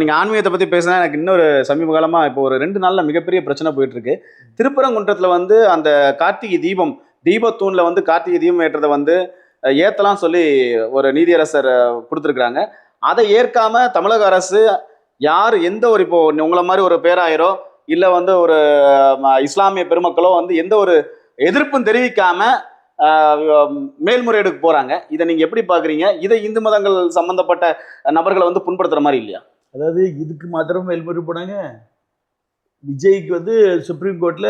நீங்கள் ஆன்மீகத்தை பற்றி பேசினா எனக்கு இன்னொரு சமீப காலமாக இப்போ ஒரு ரெண்டு நாளில் மிகப்பெரிய பிரச்சனை போயிட்டுருக்கு. திருப்பரங்குன்றத்தில் வந்து அந்த கார்த்திகை தீபம் தீபத்தூணில் வந்து கார்த்திகை தீபம் ஏற்றதை வந்து ஏற்றலாம் சொல்லி ஒரு நீதியரசர் கொடுத்துருக்குறாங்க. அதை ஏற்காம தமிழக அரசு யார் எந்த ஒரு இப்போ உங்களை மாதிரி ஒரு பேராயரோ இல்லை வந்து ஒரு ம, இஸ்லாமிய பெருமக்களோ வந்து எந்த ஒரு எதிர்ப்பும் தெரிவிக்காம மேல்முறையீடுக்கு போறாங்க. இதை நீங்க எப்படி பாக்குறீங்க? இதை இந்து மதங்கள் சம்பந்தப்பட்ட நபர்களை வந்து புண்படுத்துற மாதிரி இல்லையா? அதாவது இதுக்கு மாத்திரம் மேல்முறை போனாங்க. விஜய்க்கு வந்து சுப்ரீம் கோர்ட்ல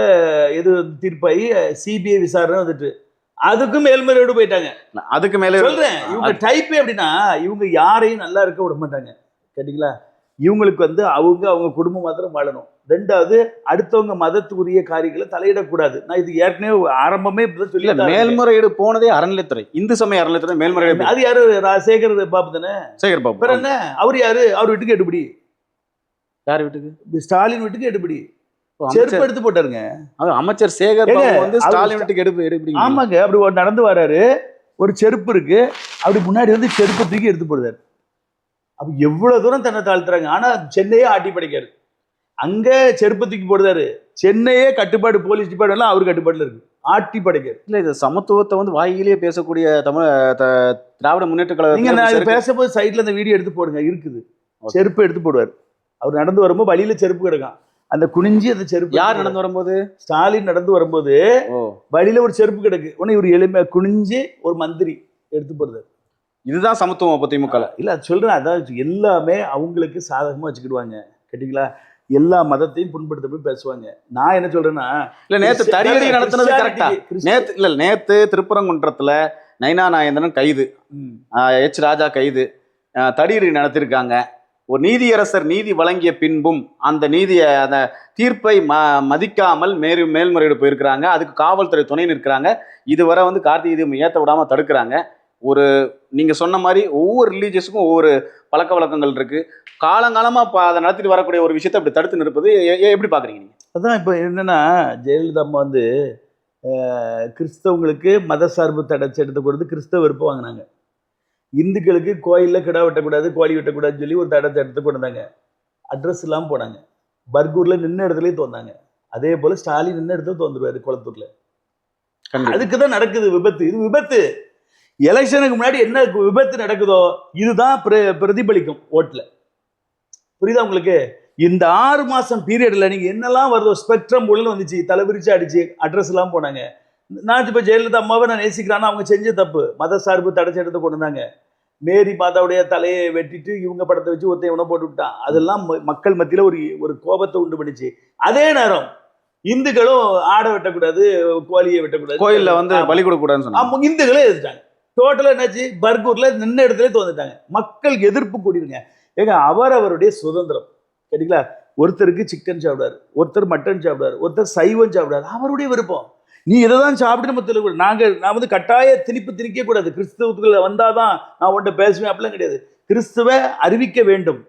எது தீர்ப்பாகி சிபிஐ விசாரணை வந்துட்டு. அதுக்கும் மேல்முறையோடு போயிட்டாங்க. அதுக்கு மேலே சொல்றேன் இவங்க டைப்பே அப்படின்னா இவங்க யாரையும் நல்லா இருக்க விட மாட்டாங்க. கேட்டிங்களா? இவங்களுக்கு வந்து அவங்க அவங்க குடும்பம் மாத்திரம் வாழணும். ரெண்டாவது அடுத்தவங்க மதத்துக்குரிய காரியங்களை தலையிடக்கூடாது. நான் இது ஏற்கனவே ஆரம்பமே இப்படிதான் சொல்லி மேல்முறையீடு போனதே அறநிலைத்துறை இந்து சமய அறநிலைத்துறை மேல்முறையீடு அது யாரு? சேகர் பாபு தானே? சேகர் வேற பாபு என்ன? அவர் யாரு? அவர் வீட்டுக்கு எடுபடி யார் வீட்டுக்கு? ஸ்டாலின் வீட்டுக்கு எடுபடி செருப்பு எடுத்து போட்டாருங்க. அமைச்சர் சேகர் வந்து ஸ்டாலின் வீட்டுக்கு எடுப்பு எடுப்பீங்க ஆமாங்க அப்படி ஒரு நடந்து வராரு. ஒரு செருப்பு இருக்கு. அப்படி முன்னாடி வந்து செருப்பு தூக்கி எடுத்து போடுறாரு. அப்ப எவ்வளவு தூரம் தன்னை தாழ்த்துறாங்க. ஆனா சென்னையே ஆட்டி படைக்காரு. அங்க செருப்பு தூக்கி போடுறாரு. சென்னையே கட்டுப்பாடு போலீஸ் டிபார்ட்மெண்ட் எல்லாம் அவர் கட்டுப்பாடுல இருக்கு. ஆட்டி படைக்காரு இல்ல இது சமத்துவத்தை வந்து வாயிலேயே பேசக்கூடிய தமிழ் திராவிட முன்னேற்ற நீங்க நான் இது கழகம் பேசும்போது சைட்ல இந்த வீடியோ எடுத்து போடுங்க இருக்குது. செருப்பு எடுத்து போடுவார். அவர் நடந்து வரும்போது வழியில செருப்பு கிடக்கும். அந்த குனிஞ்சி அந்த செருப்பு யார் நடந்து வரும்போது? ஸ்டாலின் நடந்து வரும்போது வழியில ஒரு செருப்பு கிடக்கு. உடனே இவர் எளிமையா குனிஞ்சு ஒரு மந்திரி எடுத்து போடுறாரு. இதுதான் சமத்துவம் அப்ப திமுக இல்ல அது சொல்றேன். அதான் எல்லாமே அவங்களுக்கு சாதகமா வச்சுக்கிடுவாங்க. கேட்டிங்களா? எல்லா மதத்தையும் புண்படுத்த போய் பேசுவாங்க. நான் என்ன சொல்றேன்னா இல்ல நேத்து தடியடி நடத்துனது கரெக்டா நேத்து இல்ல நேத்து திருப்பரங்குன்றத்துல நைனா நாயந்தரன் கைது. எச் ராஜா கைது. தடியடி நடத்திருக்காங்க. ஒரு நீதியரசர் நீதி வழங்கிய பின்பும் அந்த நீதியை அந்த தீர்ப்பை ம மதிக்காமல் மேல் மேல்முறையீடு போயிருக்கிறாங்க. அதுக்கு காவல்துறை துணை நிற்கிறாங்க. இதுவரை வந்து கார்த்திகை தீபம் ஏற்ற விடாம தடுக்கிறாங்க. ஒரு நீங்க சொன்ன மாதிரி ஒவ்வொரு ரிலீஜியஸுக்கும் ஒவ்வொரு பழக்க வழக்கங்கள் இருக்கு. காலங்காலமா ப- அதை நடத்திட்டு வரக்கூடிய ஒரு விஷயத்தை அப்படி தடுத்து நிற்பது எப்படி பாக்குறீங்க நீங்க? அதான் இப்போ என்னன்னா ஜெயலலிதா அம்மா வந்து கிறிஸ்தவங்களுக்கு மத சார்பு தடை சட்டத்தை கொடுத்து கிறிஸ்தவ வெறுப்பு வாங்கினாங்க. இந்துக்களுக்கு கோயிலில் கிடா வெட்டக்கூடாது கோழி வெட்டக்கூடாதுன்னு சொல்லி ஒரு தடை சட்டத்தை கொண்டு வந்தாங்க அட்ரஸ் இல்லாமல் போனாங்க. பர்கூரில் நின்ன இடத்துலயும் தோந்தாங்க. அதே போல் ஸ்டாலின் நின்ன இடத்துல தோந்துருவாரு குளத்தூர்ல. அதுக்கு தான் நடக்குது விபத்து. இது விபத்து. எலெக்ஷனுக்கு முன்னாடி என்ன விபத்து நடக்குதோ இதுதான் பிர- பிரதிபலிக்கும் ஓட்டுல. புரியுதா உங்களுக்கு? இந்த ஆறு மாசம் பீரியட்ல நீங்க என்னெல்லாம் வருதோ ஸ்பெக்ட்ரம் உள்ள வந்துச்சு தலைவிரிச்சு அடிச்சு அட்ரஸ் எல்லாம் போனாங்க. நான் இப்ப ஜெயலலிதா அம்மாவை நான் நேசிக்கிறேன்னா அவங்க செஞ்ச தப்பு. மத சார்பு தடை சட்டத்தை கொண்டு வந்தாங்க. மேரி மாதாவுடைய தலையை வெட்டிட்டு இவங்க படத்தை வச்சு ஒருத்தன் இவனை போட்டு விட்டான். அதெல்லாம் மக்கள் மத்தியில ஒரு ஒரு கோபத்தை உண்டு பண்ணிச்சு. அதே நேரம் இந்துக்களும் ஆடை வெட்டக்கூடாது கோழியை வெட்டக்கூடாது. கோயில்ல வந்து. பலி கொடுக்க கூடாதுன்னு சொன்னாங்க. அவங்க இந்துக்களே எதிர்த்தாங்க. டோட்டலாக என்னாச்சு? பர்கூரில் நின்ன இடத்துல தோந்துட்டாங்க மக்கள் எதிர்ப்பு கூடிருங்க. ஏங்க அவர் அவருடைய சுதந்திரம். சரிங்களா ஒருத்தருக்கு சிக்கன் சாப்பிடாரு ஒருத்தர் மட்டன் சாப்பிடாரு ஒருத்தர் சைவம் சாப்பிடாரு அவருடைய விருப்பம். நீ இதை தான் சாப்பிட்டு நம்ம சொல்லக்கூடாது. நாங்கள் நான் வந்து கட்டாய திணிப்பு திணிக்க கூடாது கிறிஸ்தவத்துக்குள்ள வந்தாதான் நான் உன்ட்ட பேசுவேன் அப்படிலாம் கிடையாது. கிறிஸ்துவ அறிவிக்க வேண்டும்.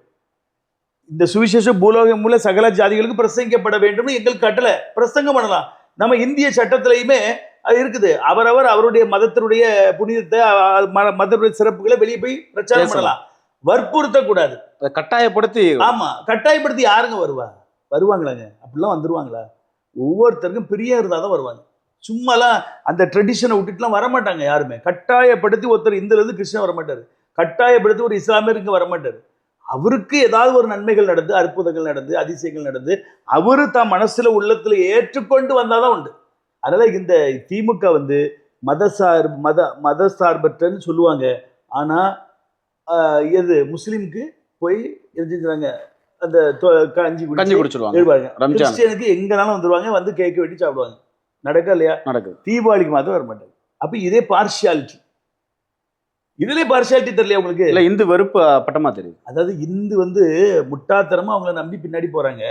இந்த சுவிசேஷ பூலோகம் மூல சகல ஜாதிகளுக்கு பிரசங்கிக்கப்பட வேண்டும்னு எங்களுக்கு கட்டளை பிரசங்கம் பண்ணலாம். நம்ம இந்திய சட்டத்திலையுமே அது இருக்குது. அவரவர் அவருடைய மதத்தினுடைய புனிதத்தை மதத்துடைய சிறப்புகளை வெளியே போய் பிரச்சாரம். பண்ணலாம். வற்புறுத்த கூடாது அதை கட்டாயப்படுத்தி ஆமா கட்டாயப்படுத்தி யாருங்க வருவா? வருவாங்களாங்க? அப்படிலாம் வந்துருவாங்களா? ஒவ்வொருத்தருக்கும் பிரியம் இருந்தால் தான் வருவாங்க. சும்மாலாம் அந்த ட்ரெடிஷனை விட்டுட்டுலாம் வரமாட்டாங்க யாருமே. கட்டாயப்படுத்தி ஒருத்தர் இந்துல இருந்து கிருஷ்ணன் வரமாட்டாரு. கட்டாயப்படுத்தி ஒரு இஸ்லாமியருக்கு வரமாட்டாரு. அவருக்கு ஏதாவது ஒரு நன்மைகள் நடந்து அற்புதங்கள் நடந்து அதிசயங்கள் நடந்து அவரு தான் மனசுல உள்ளத்துல ஏற்றுக்கொண்டு வந்தாதான் உண்டு. அதனால இந்த திமுக வந்து மதசார் மத மத சார்பற்றன்னு சொல்லுவாங்க. ஆனா ஆஹ், எது முஸ்லீமுக்கு போய் என்ன செஞ்சுறாங்க அந்த கஞ்சி கஞ்சி குடிச்சு குடிச்சிருவாங்க. ரம்ஜான். கிறிஸ்டியனுக்கு எங்கனாலும் வந்துருவாங்க வந்து கேக் வெட்டி சாப்பிடுவாங்க. நடக்கா இல்லையா? நடக்குது. தீபாவளிக்கு மாத்திரம் வர மாட்டாங்க அப்ப இதே பார்ஷியாலிட்டி இதுலயே பார்ஷியாலிட்டி தெரியலையா உங்களுக்கு? இல்ல இந்து வெறுப்பு பட்டமா தெரியுது. அதாவது இந்து வந்து முட்டாத்தனமா அவங்கள நம்பி பின்னாடி போறாங்க.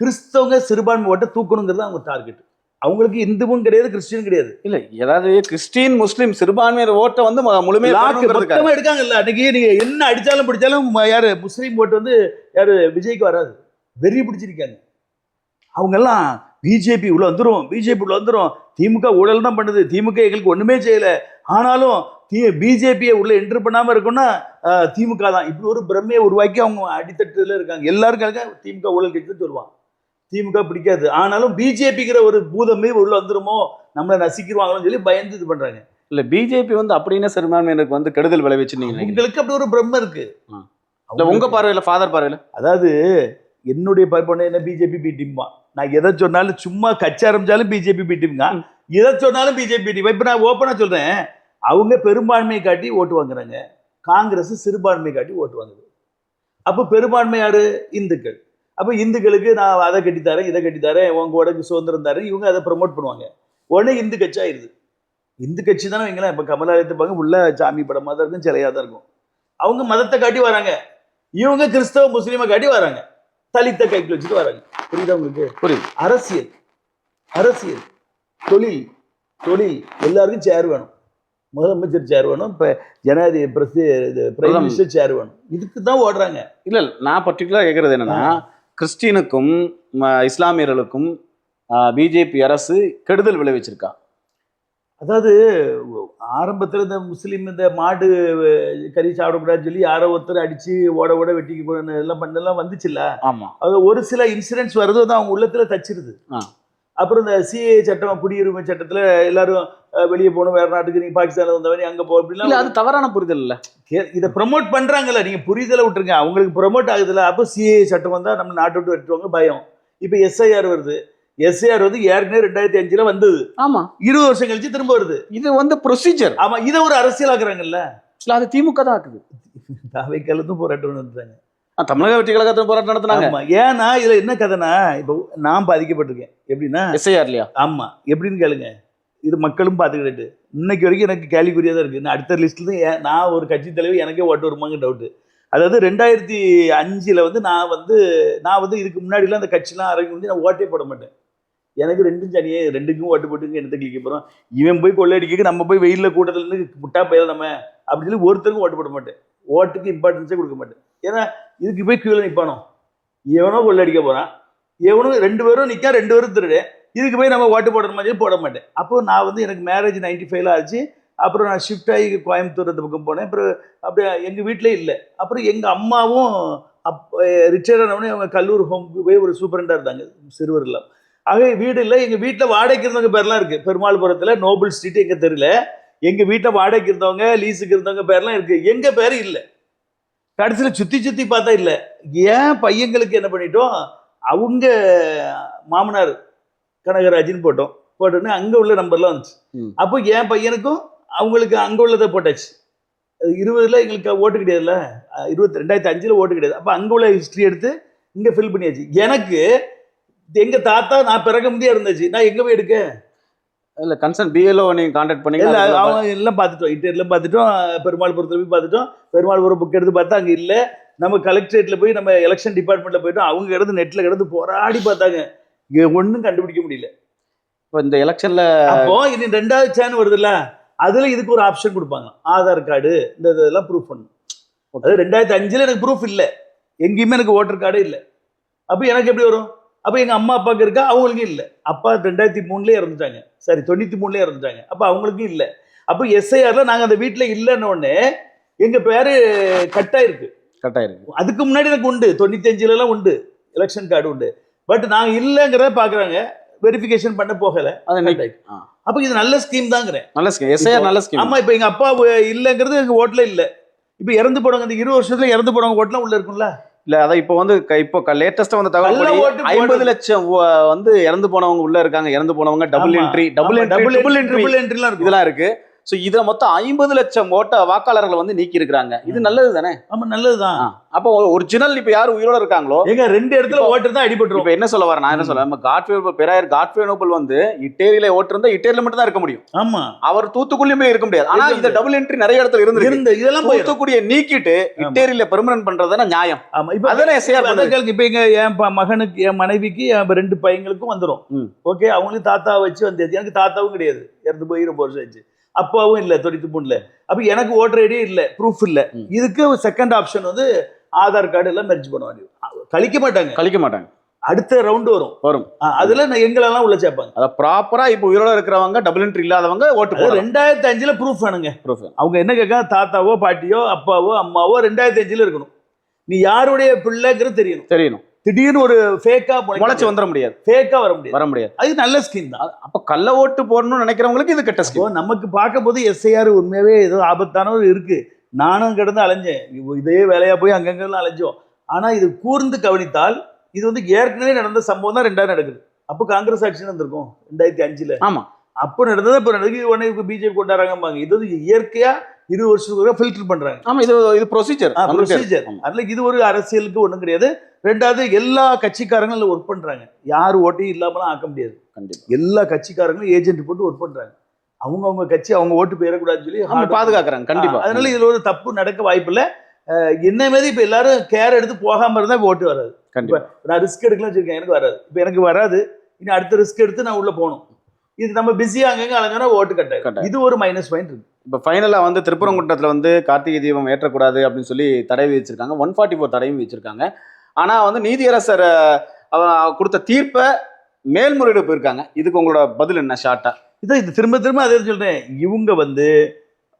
கிறிஸ்தவங்க சிறுபான்மை ஓட்ட தூக்கணுங்கிறது அவங்க டார்கெட் அவங்களுக்கு இந்துவும் கிடையாது கிறிஸ்டியனும் கிடையாது. இல்ல ஏதாவது கிறிஸ்டின் முஸ்லிம் சிறுபான்மையர் ஓட்டை வந்து முழுமையா. மொத்தமா எடுக்காங்கல்ல. அன்னைக்கு நீங்க என்ன அடிச்சாலும் பிடிச்சாலும் யாரு முஸ்லீம் ஓட்டு வந்து யாரு விஜய்க்கு வராது. வெறி பிடிச்சிருக்காங்க. அவங்க எல்லாம் பிஜேபி உள்ள வந்துரும் பிஜேபி உள்ள வந்துரும். திமுக ஊழல் தான் பண்ணுது. திமுக எங்களுக்கு ஒண்ணுமே செய்யல. ஆனாலும் பிஜேபியை உள்ள என்ட்ரு பண்ணாம இருக்கும்னா அஹ், திமுக தான். இப்படி ஒரு பிரமையை உருவாக்கி அவங்க அடித்தட்டுல இருக்காங்க. எல்லாருக்காக திமுக ஊழல் கட்சி சொல்லுவான் திமுக பிடிக்காது. ஆனாலும் பிஜேபிங்கிற ஒரு பூதமே உள்ள வந்துருமோ? நம்மளை நசிக்கிடுவாங்களோன்னு சொல்லி பயந்து இது பண்றாங்க. இல்ல பிஜேபி வந்து அப்படின்னு சிறுபான்மையினருக்கு வந்து கெடுதல் விளைவிச்சு நீங்க உங்களுக்கு அப்படி ஒரு பிரம்ம இருக்கு. இல்ல உங்க பார்வையில ஃபாதர் பார்வையில? அதாவது என்னுடைய பார்ப்பன என்ன பிஜேபி பி டீம்மா நான் எதை சொன்னாலும் சும்மா கட்சி ஆரம்பிச்சாலும் பிஜேபி பி டீம்ங்க. எதை சொன்னாலும் பிஜேபி டீம் இப்போ நான் ஓப்பனாக சொல்றேன். அவங்க பெரும்பான்மையை காட்டி ஓட்டு வாங்குறாங்க. காங்கிரஸ் சிறுபான்மையை காட்டி ஓட்டு வாங்குது. அப்போ பெரும்பான்மை யாரு? இந்துக்கள். அப்போ இந்துக்களுக்கு நான் அதை கட்டித்தரேன் இதை கட்டித்தரேன் உங்க உடம்பு சுதந்திரம் தரேன் இவங்க அதை ப்ரமோட் பண்ணுவாங்க. உடனே இந்து கட்சி ஆயிருது. இந்து கட்சி தானே வைங்களேன் இப்போ கமலாலயத்தை பார்க்க உள்ள சாமி படமாக தான் இருக்கும் சிலையாக தான் இருக்கும். அவங்க மதத்தை காட்டி வராங்க. இவங்க கிறிஸ்தவ முஸ்லீமை காட்டி வராங்க. தலித்த கைக்கு வச்சுட்டு வராங்க. புரியுதா உங்களுக்கு? புரியுது. அரசியல். அரசியல். தொழில். தொழில். எல்லாருக்கும் சேர் வேணும். முதலமைச்சர் சேர் வேணும் இப்போ ஜனாதிபதி பிரசி இது பிரைம் மினிஸ்டர் சேர் வேணும். இதுக்கு தான் ஓடுறாங்க. இல்ல நான் பர்டிகுலரா கேக்குறது என்னன்னா கிறிஸ்டினுக்கும் இஸ்லாமியர்களுக்கும் பிஜேபி அரசு கெடுதல் விளைவிச்சிருக்கா? அதாவது ஆரம்பத்தில் இந்த முஸ்லீம் இந்த மாடு கறி சாப்பிடக்கூடாதுன்னு சொல்லி யாரோ ஒருத்தர் அடிச்சு ஓட ஓட வெட்டிக்கு போன எல்லாம் பண்ணெல்லாம் வந்துச்சுல்ல? ஆமா. அது ஒரு சில இன்சிடென்ட்ஸ் வருது வந்து அவங்க உள்ளத்துல தச்சிருது. ஆ. அப்புறம் இந்த சிஏ சட்டம் குடியுரிமை சட்டத்துல எல்லாரும் வெளியே போகணும் வேற நாட்டுக்கு நீ பாகிஸ்தான்ல வந்தவனே அங்க போ அப்படிலாம் அது தவறான புரிதல் இல்ல. இதை ப்ரமோட் பண்றாங்கல்ல நீங்க புரிதலை விட்டுருங்க. அவங்களுக்கு ப்ரமோட் ஆகுதுல்ல அப்போ சிஏ சட்டம் வந்தா நம்ம நாட்டை விட்டு வெட்டுவாங்க பயம். இப்போ எஸ்ஐஆர் வருது. எஸ்ஐஆர் வந்து ஏற்கனவே ரெண்டாயிரத்தி அஞ்சுல வந்தது. ஆமா. இருபது வருஷம் கழிச்சு திரும்ப வருது. இது வந்து ப்ரொசீஜர் ஆமா இதை ஒரு அரசியலாக்குறாங்கல்ல. அது திமுக தான் இருக்குது தாவை கலந்தும் போராட்டம் நடத்துறாங்க தமிழக வெற்றி கழகத்தில் போராட்டம் நடத்துனாங்க. ஏன்னா இதுல என்ன கதைனா இப்போ நான் பாதிக்கப்பட்டிருக்கேன். எப்படின்னா எஸ்ஐஆர்லையா? ஆமா. எப்படின்னு கேளுங்க. இது மக்களும் பார்த்துக்கிட்டு இன்னைக்கு வரைக்கும் எனக்கு கேள்விக்குறியா தான் இருக்கு. நான் அடுத்த லிஸ்ட்ல தான் நான் ஒரு கட்சி தலைவர் எனக்கே ஓட்டு வருமாங்க டவுட்டு அதாவது ரெண்டாயிரத்தி அஞ்சுல வந்து நான் வந்து நான் வந்து இதுக்கு முன்னாடிலாம் அந்த கட்சிலாம் அரங்கி வந்து நான் ஓட்டே போட மாட்டேன். எனக்கு ரெண்டும் சனியே ரெண்டுக்கும் ஓட்டு போட்டு எடுத்து கிளிக்க போகிறோம் இவன் போய் கொள்ளையடிக்க நம்ம போய் வெயிலில் கூட்டத்துல இருந்து முட்டா போயிடலாம் நம்ம அப்படி சொல்லி ஒருத்தருக்கும் ஓட்டு போட மாட்டேன். ஓட்டுக்கு இம்பார்ட்டன்ஸே கொடுக்க மாட்டேன். ஏன்னா இதுக்கு போய் கியூவில் நிற்பானோ எவனோ கொள்ளடிக்க போகிறான் எவனும் ரெண்டு பேரும் நிற்கா ரெண்டு பேரும் திருடு. இதுக்கு போய் நம்ம ஓட்டு போடுற மாதிரி போட மாட்டேன். அப்போ நான் வந்து எனக்கு மேரேஜ் நைன்டி ஃபைவ்ல ஆச்சு. அப்புறம் நான் ஷிஃப்ட் ஆகி கோயம்புத்தூர் அந்த பக்கம் போனேன். அப்புறம் அப்படியே எங்கள் வீட்டிலே இல்லை. அப்புறம் எங்கள் அம்மாவும் அப் ரிட்டையர் ஆனவொடனே அவங்க கல்லூர் ஹோம்க்கு போய் ஒரு சூப்பரண்டாக இருந்தாங்க. சிறுவரில் ஆகவே வீடு இல்லை. எங்கள் வீட்டில் வாடகைக்கு இருந்தவங்க பேர்லாம் இருக்குது பெருமாள்புரத்தில் நோபல் ஸ்ட்ரீட் எங்கள் தெரியல. எங்கள் வீட்டில் வாடகைக்கு இருந்தவங்க லீஸுக்கு இருந்தவங்க பேர்லாம் இருக்குது எங்கள் பேர் இல்லை. கடைசியில் சுற்றி சுற்றி பார்த்தா இல்லை. ஏன் பையங்களுக்கு என்ன பண்ணிட்டோம்? அவங்க மாமனார் கனகராஜின்னு போட்டோம். போட்டோன்னே அங்கே உள்ள நம்பர்லாம் வந்துச்சு. அப்போ என் பையனுக்கும் அவங்களுக்கு அங்கே உள்ளதை போட்டாச்சு. இருபதுல எங்களுக்கு ஓட்டு கிடையாதுல்ல? இருபத்தி ரெண்டாயிரத்தி அஞ்சில் ஓட்டு கிடையாது. அப்போ அங்கே உள்ள ஹிஸ்ட்ரி எடுத்து இங்கே ஃபில் பண்ணியாச்சு. எனக்கு எங்கள் தாத்தா நான் பிறக்க முடியே இருந்துச்சு. நான் எங்கே போய் எடுக்க? இல்ல கன்சர்ன் பிஎல்ஓ நீங்க கான்டாக்ட் பண்ணீங்க இல்லை அவங்க எல்லாம் பார்த்துட்டோம். இட்டர்லாம் பார்த்துட்டோம் பெருமாள்புரத்தில் போய் பார்த்துட்டோம். பெருமாள்புரம் புக் எடுத்து பார்த்தா அங்கே இல்லை. நம்ம கலெக்டரேட்டில் போய் நம்ம எலெக்ஷன் டிபார்ட்மெண்ட்டில் போயிட்டோம். அவங்க கிடந்து நெட்டில் கிடந்து போராடி பார்த்தாங்க. இங்கே ஒன்றும் கண்டுபிடிக்க முடியல. இப்ப இந்த எலெக்ஷன்ல அப்போ இனி ரெண்டாவது சேன் வருதுல்ல அதுல இதுக்கு ஒரு ஆப்ஷன் கொடுப்பாங்க. ஆதார் கார்டு இந்த இதெல்லாம் ப்ரூஃப் பண்ணணும். அது ரெண்டாயிரத்தி அஞ்சுல எனக்கு ப்ரூஃப் இல்லை. எங்கேயுமே எனக்கு ஓட்டர் கார்டே இல்லை. அப்போ எனக்கு எப்படி வரும்? அப்போ எங்க அம்மா அப்பாவுக்கு இருக்கா? அவங்களுக்கும் இல்லை. அப்பா ரெண்டாயிரத்தி மூணுலேயே இறந்துட்டாங்க. சாரி தொண்ணூத்தி மூணுலேயே இறந்துட்டாங்க. அப்போ அவங்களுக்கும் இல்லை. அப்போ எஸ்ஐஆர்ல நாங்க அந்த வீட்டுல இல்லைன்ன உடனே எங்க பேரு கட்டாயிருக்கு. கரெக்டா இருக்கு அதுக்கு முன்னாடி எனக்கு உண்டு. தொண்ணூத்தி அஞ்சுல எல்லாம் உண்டு. எலெக்ஷன் கார்டு உண்டு. பட் நாங்க இல்லைங்கிறத பாக்குறாங்க. வெரிஃபிகேஷன் பண்ண போகல. அப்போ இது நல்ல ஸ்கீம் தாங்கிறேன். நல்ல ஸ்கீம் எஸ்ஐஆர் நல்ல ஸ்கீம் ஆமா இப்போ எங்க அப்பா இல்லைங்கிறது எங்க ஓட்டுல இல்ல. இப்போ இறந்து போனவங்க இந்த இருபது வருஷத்துல இறந்து போனவங்க ஓட்டுலாம் உள்ள இருக்கும்ல? இல்ல அதான் இப்போ வந்து இப்போ லேட்டஸ்டா வந்த தகவல் ஐம்பது. லட்சம் வந்து இறந்து போனவங்க உள்ள இருக்காங்க இறந்து போனவங்க double. Entry double double entry இதெல்லாம் இருக்கு சோ இதுல மொத்தம் ஐம்பது லட்சம் ஓட்ட வாக்காளர்களை வந்து நீக்கி இருக்கிறாங்க இது நல்லது தானே? ஆமா நல்லதுதான். அப்போ ஒரிஜினல் இப்ப யார் உயிரோட இருக்காங்களோ? ஏங்க ரெண்டு இடத்துல ஓட்டு தான் அடிபட்டுரும். இப்ப என்ன சொல்ல வரேன்? நான் என்ன சொல்ல நம்ம காட்வே பெராயர் காட்வே நோபல் வந்து இட்டேரியில ஓட்டு இருந்தா இட்டேரியில மட்டும் தான் இருக்க முடியும். ஆமா. அவர் தூத்துக்குடியுமே இருக்க முடியாது. ஆனா இந்த டபுள் என்ட்ரி நிறைய இடத்துல இருந்து இருந்த இதெல்லாம் தூத்துக்குடியை நீக்கிட்டு இட்டேரியில பெர்மனன்ட் பண்றதுதானே நியாயம். ஆமா. இப்போ அதான் பண்ணுது. கேளுங்க இப்போ எங்க என் மகனுக்கு என் மனைவிக்கு என் ரெண்டு பையங்களுக்கும் வந்துரும். ம். ஓகே அவங்களுக்கு தாத்தா வச்சு வந்தது. எனக்கு தாத்தாவும் கிடையாது. இறந்து போய் ரொம்ப வருஷம் ஆச்சு அப்பாவும் இல்லை தொண்ணூத்தி மூணுல அப்ப எனக்கு ஓட்டர் ஐடியே இல்லை ப்ரூஃப் இல்லை. இதுக்கு செகண்ட் ஆப்ஷன் வந்து ஆதார் கார்டு எல்லாம் மெர்ஜ் பண்ணுவாங்க. கழிக்க மாட்டாங்க. கழிக்க மாட்டாங்க. அடுத்த ரவுண்டு வரும். வரும். அதுல நான் எங்களெல்லாம் உள்ள சேர்ப்பாங்க. அத ப்ராப்பரா இப்போ உயிரோட இருக்கிறவங்க டபுள் என்ட்ரி இல்லாதவங்க ஓட்டு ரெண்டாயிரத்தி அஞ்சுல ப்ரூஃப் வேணுங்க. Proof. அவங்க என்ன கேட்காங்க தாத்தாவோ பாட்டியோ அப்பாவோ அம்மாவோ ரெண்டாயிரத்தி அஞ்சுல இருக்கணும். நீ யாருடைய பிள்ளைங்கிறது தெரியணும். தெரியணும். திடீர்னு ஒரு ஃபேக்கா முளைச்சு வந்துட முடியாது. ஃபேக்கா வர முடியாது. வர முடியாது. அது நல்ல ஸ்கீம் தான். அப்ப கள்ள ஓட்டு போடணும்னு நினைக்கிறவங்களுக்கு இது கெட்ட ஸ்கீம் நமக்கு பார்க்கும்போது எஸ்ஐஆர் உண்மையாவே ஏதோ ஆபத்தானவர் இருக்கு. நானும் கிடந்து அலைஞ்சேன். இதே வேலையா போய் அங்கங்கெல்லாம் அலைஞ்சோம். ஆனா இது கூர்ந்து கவனித்தால் இது வந்து ஏற்கனவே நடந்த சம்பவம் தான் ரெண்டாயிரம் நடக்குது. அப்போ காங்கிரஸ் ஆட்சி நடந்திருக்கும் ரெண்டாயிரத்தி அஞ்சுல. ஆமா. அப்போ நடந்தது இப்போ நடக்குது உடனே பிஜேபி கொண்டாடுறாங்கம்பாங்க. இது வந்து இயற்கையா இருபது வருஷத்துக்கு ஃபில்டர் பண்றாங்க. ஆமா இது இது ப்ரொசீஜர் ப்ரொசீஜர் அதுல இது ஒரு அரசியலுக்கு ஒண்ணும் கிடையாது. ரெண்டாவது எல்லா கட்சிக்காரங்களும் ஒர்க் பண்றாங்க. யார் ஓட்டையும் இல்லாமலாம் ஆக்க முடியாது. கண்டிப்பா. எல்லா கட்சிக்காரங்களும் ஏஜென்ட் போட்டு ஒர்க் பண்றாங்க. அவங்க அவங்க கட்சி அவங்க ஓட்டு போயிடக்கூடாதுன்னு சொல்லி பாதுகாக்கிறாங்க. கண்டிப்பா. அதனால இதுல ஒரு தப்பு நடக்க வாய்ப்பு இல்ல. என்ன மாதிரி இப்ப எல்லாரும் கேர் எடுத்து போகாம இருந்தா இப்ப ஓட்டு வராது. கண்டிப்பா. நான் ரிஸ்க் எடுக்கலாம் வச்சிருக்கேன் எனக்கு வராது. இப்ப எனக்கு வராது. இனி அடுத்த ரிஸ்க் எடுத்து நான் உள்ள போகணும். இது நம்ம பிஸியா அங்கங்க அலைஞ்சோன்னா ஓட்டு கட்டாயம். இது ஒரு மைனஸ் பாயிண்ட் இருக்கு. இப்போ ஃபைனலாக வந்து திருப்பரங்குன்றத்தில் வந்து கார்த்திகை தீபம் ஏற்றக்கூடாது அப்படின்னு சொல்லி தடை விதிச்சிருக்காங்க. ஒன் ஃபார்ட்டி ஃபோர் தடையும் விதிச்சிருக்காங்க. ஆனால் வந்து நீதியரசர் கொடுத்த தீர்ப்பை மேல்முறையீடு போயிருக்காங்க. இதுக்கு உங்களோட பதில் என்ன? ஷார்ட்டா இதான் இது திரும்ப திரும்ப அதே சொல்றேன். இவங்க வந்து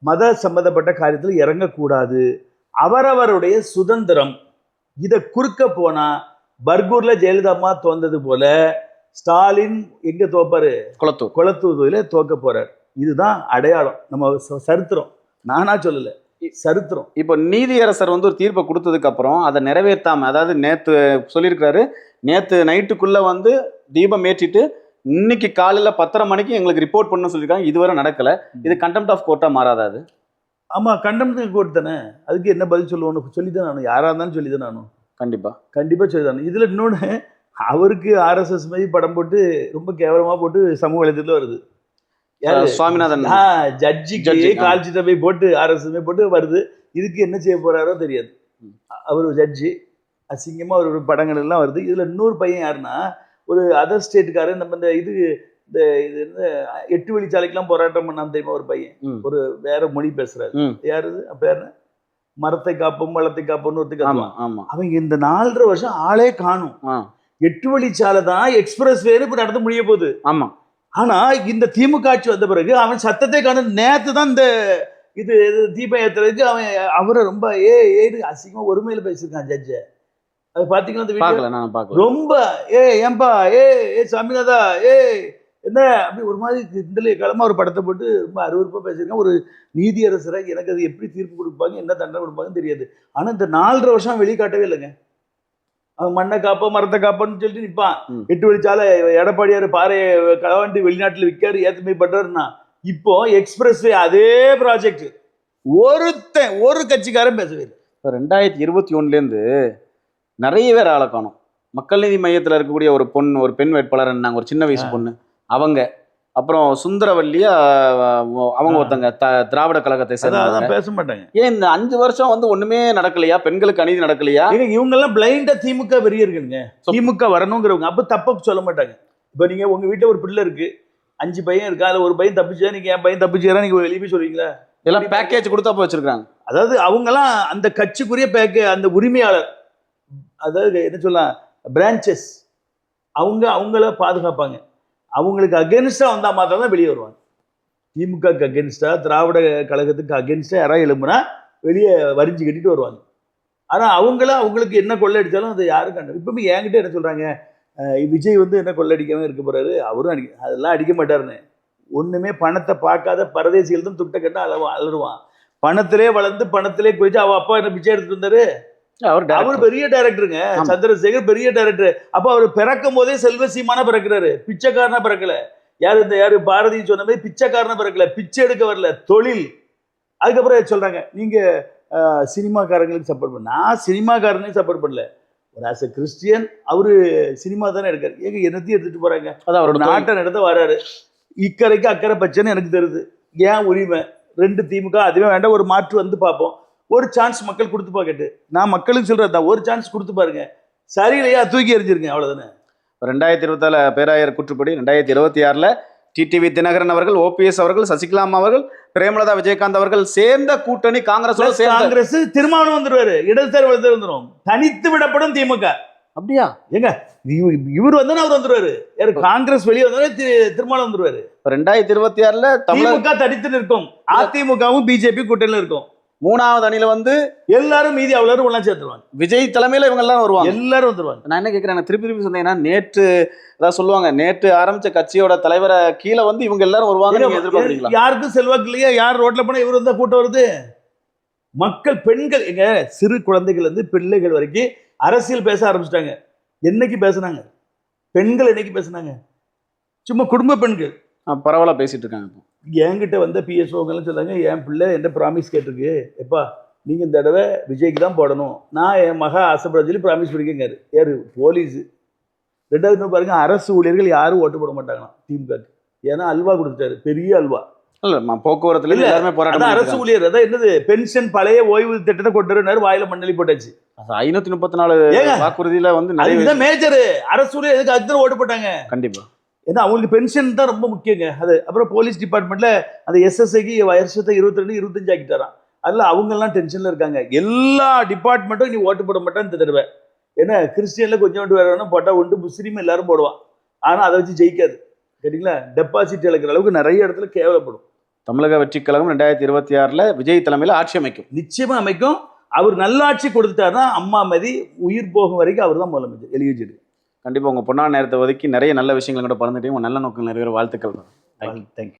மத சம்பந்தப்பட்ட காரியத்தில் இறங்கக்கூடாது. அவரவருடைய சுதந்திரம். இதை குறுக்க போனா பர்கூர்ல ஜெயலலிதா அம்மா தோந்தது போல ஸ்டாலின் எங்க தோப்பாரு? குளத்தூர். குளத்தூதுல தோக்க போறார். இதுதான் அடையாளம். நம்ம சரித்திரம். நானா சொல்லல. சரித்திரம். இப்போ நீதியரசர் வந்து ஒரு தீர்ப்பை கொடுத்ததுக்கு அப்புறம் அதை நிறைவேற்றாம அதாவது நேத்து சொல்லியிருக்கிறாரு நேத்து நைட்டுக்குள்ள வந்து தீபம் ஏற்றிட்டு இன்னைக்கு காலையில பத்தரை மணிக்கு எங்களுக்கு ரிப்போர்ட் பண்ணணும்னு சொல்லியிருக்காங்க. இதுவரை நடக்கல. இது கண்டெம்ட் ஆஃப் கோர்ட்டா மாறாதா அது? ஆமா கண்டனத்துக்கு கோர்ட் தானே. அதுக்கு என்ன பதில் சொல்லுவோம் சொல்லிதான் நானும் யாரா இருந்தாலும் சொல்லிதான் நானும் கண்டிப்பா. கண்டிப்பா சொல்லிதான் இதுல இன்னொன்று அவருக்கு ஆர்எஸ்எஸ் மாதிரி படம் போட்டு ரொம்ப கேவலமா போட்டு சமூக வலைதளத்துல வருது? சுவாமிநாதன் ஜட்ஜிக்கு ஜட்ஜுக்கு, ஆ. கால் சீட்டை போய் போட்டு ஆர்எஸ்எஸ் போட்டு வருது. இதுக்கு என்ன செய்ய போறாரோ தெரியாது. அவர் ஜட்ஜி. அசிங்கமா அவரோட படங்கள் எல்லாம் வருது. இதுல இன்னொரு பையன் யாருன்னா ஒரு அதர் ஸ்டேட்டுக்காரன் நம்ம இந்த இது இந்த இது என்ன எட்டு வழிச்சாலைக்கெல்லாம் போராட்டம் பண்ணாம தெரியுமா ஒரு பையன். ஒரு வேற மொழி பேசுறாரு. யாரு யாரு மரத்தை காப்போம் வளத்தை காப்போம்னு. ஆமா அவங்க இந்த நாலரை வருஷம் ஆளே காணும். எட்டு வழிச்சாலை தான் எக்ஸ்பிரஸ் வேறு இப்ப நடந்து முடிய போகுது. ஆமா. ஆனா இந்த திமுக ஆட்சி வந்த பிறகு அவன் சத்தத்தை காணும் நேத்து தான் இந்த இது தீபம் ஏத்துறதுக்கு அவன் அவரை ரொம்ப ஏ ஏடு அசிங்கமா ஒருமையில பேசியிருக்கான் ஜட்ஜ. அது பாத்தீங்களா அந்த வீடியோ? ரொம்ப ஏ ஏம்பா ஏ ஏ சாமிநாதா ஏ என்ன? அப்படி ஒரு மாதிரி கிண்டலே காலமா ஒரு படத்தை போட்டு ரொம்ப அருவருப்பா பேசியிருக்கான். ஒரு நீதியரசரை எனக்கு அது எப்படி தீர்ப்பு கொடுப்பாங்க என்ன தண்டனை கொடுப்பாங்கன்னு தெரியாது. ஆனா இந்த நாலரை வருஷம் வெளிக்காட்டவே இல்லைங்க. மண்ணை காப்பா மரத்தை காப்பான்னு சொல்லிட்டு நிப்பான். ம். எட்டு வழிச்சாலை எடப்பாடியார் பாறையை களவாண்டி வெளிநாட்டுல விற்காரு ஏத்துமை பண்றாருன்னா இப்போ எக்ஸ்பிரஸ் வே அதே ப்ராஜெக்ட் ஒருத்தன் ஒரு கட்சிக்காரன் பேசவே இப்போ ரெண்டாயிரத்தி இருபத்தி ஒன்றுலேருந்து நிறைய பேர் ஆளை காணும். மக்கள் நீதி மையத்தில் இருக்கக்கூடிய ஒரு பொண்ணு ஒரு பெண் வேட்பாளர் இருந்தாங்க ஒரு சின்ன வயசு பொண்ணு. அவங்க அப்புறம் சுந்தரவல்லி அஹ், அவங்க. ஒருத்தங்க த திராவிட கழகத்தை அதான் பேச மாட்டாங்க. ஏன் இந்த அஞ்சு வருஷம் வந்து ஒண்ணுமே நடக்கலையா? பெண்களுக்கு அநீதி நடக்கலையா? இவங்க எல்லாம் பிளைண்டா திமுக வெறியர்களுங்க So- திமுக வரணுங்கிறவங்க. அப்ப தப்ப சொல்ல மாட்டாங்க. இப்ப நீங்க உங்க வீட்டுல ஒரு பிள்ளை இருக்கு. அஞ்சு பையன் இருக்கா? அதுல ஒரு பையன் தப்பிச்சா நீங்க என் பையன் தப்பிச்சுக்கிறா நீங்க வெளியே போய் சொல்றீங்களா? எல்லாம் பேக்கேஜ் கொடுத்தா போய் வச்சிருக்காங்க அதாவது அவங்கெல்லாம் அந்த கட்சிக்குரிய பேக்க அந்த உரிமையாளர். அதாவது என்ன சொல்லலாம்? பிரான்ச்சஸ் அவங்க அவங்கள பாதுகாப்பாங்க. அவங்களுக்கு அகேன்ஸ்டா வந்தால் மாத்திரம் தான் வெளியே வருவாங்க. திமுகக்கு அகேன்ஸ்டா திராவிட கழகத்துக்கு அகேன்ஸ்டா யாராவது எழும்புனா வெளியே வரிஞ்சு கட்டிட்டு வருவாங்க. ஆனால் அவங்கள அவங்களுக்கு என்ன கொள்ளடிச்சாலும் அது யாரும் கண்டு இப்போ என்கிட்ட என்ன சொல்கிறாங்க விஜய் வந்து என்ன கொள்ளடிக்காமல் இருக்க போகிறாரு அவரும் அடிக்க அதெல்லாம் அடிக்க மாட்டாருன்னு. ஒன்றுமே பணத்தை பார்க்காத பரதேசிகள் தான் துட்டை கட்டால் அளவு அலறுவான். பணத்திலே வளர்ந்து பணத்திலே குதிச்சு அவள் அப்பா என்ன பிச்சை எடுத்துட்டு வந்தாரு? அவர். பெரிய டைரக்டருங்க. சந்திரசேகர் பெரிய டைரக்டர் அப்ப அவர் பிறக்கும் போதே செல்வ சீமானா பிறக்கிறாரு. பிச்சைக்காரனா பிறக்கல. யாரு இந்த யாரு பாரதி சொன்ன மாதிரி பிச்சைக்காரனா பிறக்கல. பிச்சை எடுக்க வரல. தொழில். அதுக்கப்புறம் சொல்றாங்க. நீங்க சினிமாக்காரங்களுக்கு சப்போர்ட் பண்ண நான் சினிமாக்காரனையும் சப்போர்ட் பண்ணல. ஒரு ஆஸ் எ கிறிஸ்டியன் அவரு சினிமா தானே எடுக்காரு. ஏங்க என்னத்தையும் எடுத்துட்டு போறாங்க? அது அவரோட. நாட்டை நடத்த வராரு. இக்கரைக்கு அக்கறை பச்சைன்னு எனக்கு தெரியுது. ஏன் உரிமை ரெண்டு திமுக அதுவே வேண்டாம். ஒரு மாற்று வந்து பார்ப்போம். ஒரு சான்ஸ் மக்கள் கொடுத்து பாக்கட்டு நான் மக்களுக்கு சொல்றது தான் ஒரு சான்ஸ் கொடுத்து பாருங்க. சரியில்லையா? தூக்கி எறிஞ்சிருங்க அவ்வளவுதானே? ரெண்டாயிரத்தி இருபத்தால பேராயர் கூற்றுப்படி ரெண்டாயிரத்தி இருபத்தி ஆறுல டிடிவி தினகரன் அவர்கள் ஓபிஎஸ் அவர்கள் சசிகலா அவர்கள் பிரேமலதா விஜயகாந்த் அவர்கள் சேர்ந்த கூட்டணி காங்கிரஸோட சேர்ந்த காங்கிரஸ் திருமாவளவன் வந்துருவாரு. இடதுசாரி வளர்த்து வந்துடும் தனித்து விடப்படும் திமுக. அப்படியா? இவ- இவர் வந்தானே அவர் வந்துருவாரு. யாரு காங்கிரஸ் வெளியே வந்தாலே தி- திருமாவளவன் வந்துருவாரு. ரெண்டாயிரத்தி இருபத்தி ஆறுல தமிழக தடித்து நிற்கும். அதிமுகவும் பிஜேபி கூட்டணியில இருக்கும். மூணாவது அணியில வந்து எல்லாரும் மீதி அவ்வளவு ஒண்ணா சேர்த்துருவாங்க. விஜய் தலைமையில இவங்க எல்லாம் வருவாங்க. எல்லாரும் வந்துருவாங்க. நான் என்ன கேட்கிறேன் திருப்பி திருப்பி சொன்னீங்கன்னா நேற்று அதான் சொல்லுவாங்க நேற்று ஆரம்பிச்ச கட்சியோட தலைவரை கீழே வந்து இவங்க எல்லாரும் வருவாங்க எதிர்பார்க்கறீங்களா? யாருக்கும் செல்வாக்கு இல்லையா யார் ரோட்ல போனா இவர் வந்தா கூட்டம் வருது? மக்கள் பெண்கள் எங்க சிறு குழந்தைகள் இருந்து பிள்ளைகள் வரைக்கும் அரசியல் பேச ஆரம்பிச்சிட்டாங்க. என்னைக்கு பேசுனாங்க? பெண்கள் என்னைக்கு பேசுனாங்க? சும்மா குடும்ப பெண்கள். ஆ, பரவலா பேசிட்டு இருக்காங்க இப்போ. என்கிட்ட வந்த பிஎஸ்ஓங்கெல்லாம் சொன்னாங்க என் பிள்ளை என்ன ப்ராமிஸ் கேட்டிருக்கு? எப்பா நீங்கள் இந்த தடவை விஜய்க்கு தான் போடணும். நான் என் மகா ஆசைப்பட சொல்லி ப்ராமிஸ் பண்ணிக்கங்காரு. யாரு? போலீஸ். ரெண்டாவது இன்னும் பாருங்க அரசு ஊழியர்கள் யாரும் ஓட்டு போட மாட்டாங்களாம் திமுக ஏன்னா அல்வா கொடுத்துட்டாரு பெரிய அல்வா. இல்ல போக்குவரத்துல எல்லாருமே போராட்டம் அரசு ஊழியர் அதான் என்னது பென்ஷன் பழைய ஓய்வு திட்டத்தை கொண்டு வரனாரு வாயில மண்ணலி போட்டாச்சு. ஐநூத்தி முப்பத்தி நாலு வாக்குறுதியில வந்து நிறைய மேஜர் அரசு ஊழியர் எதுக்கு அதுதான் ஓட்டு போட்டாங்க? கண்டிப்பா. ஏன்னா அவங்களுக்கு பென்ஷன் தான் ரொம்ப முக்கியங்க. அது அப்புறம் போலீஸ் டிபார்ட்மெண்ட்ல அந்த எஸ்எஸ்ஐக்கு வருஷத்தை இருபத்தி ரெண்டு இருபத்தஞ்சு ஆக்கிட்டாராம். அதில் அவங்கெல்லாம் டென்ஷன்ல இருக்காங்க. எல்லா டிபார்ட்மெண்ட்டும் நீ ஓட்டு போட மாட்டான்னு இந்த தடவை. ஏன்னா கிறிஸ்டியன்ல கொஞ்சோண்டு வேற வேணும் போட்டா உண்டு முஸ்லீம் எல்லாரும் போடுவான். ஆனா அதை வச்சு ஜெயிக்காது. கேட்டிங்களா டெபாசிட் இழக்கிற அளவுக்கு நிறைய இடத்துல கேவலப்படும். தமிழக வெற்றி கழகம் ரெண்டாயிரத்தி இருபத்தி ஆறுல விஜய் தலைமையில ஆட்சி அமைக்கும். நிச்சயமா அமைக்கும். அவர் நல்லாட்சி கொடுத்துட்டாருன்னா அம்மா மதி உயிர் போகும் வரைக்கும் அவர் தான் முதலமைச்சர் எழுதி கண்டிப்பாக உங்கள் உங்க பொண்ணான நேரத்தை ஒதுக்கி நிறைய நல்ல விஷயங்கள் கூட பறந்துட்டீங்க உங்கள் நல்ல நோக்கம் நிறைவேற வாழ்த்துக்கள். தேங்க்யூ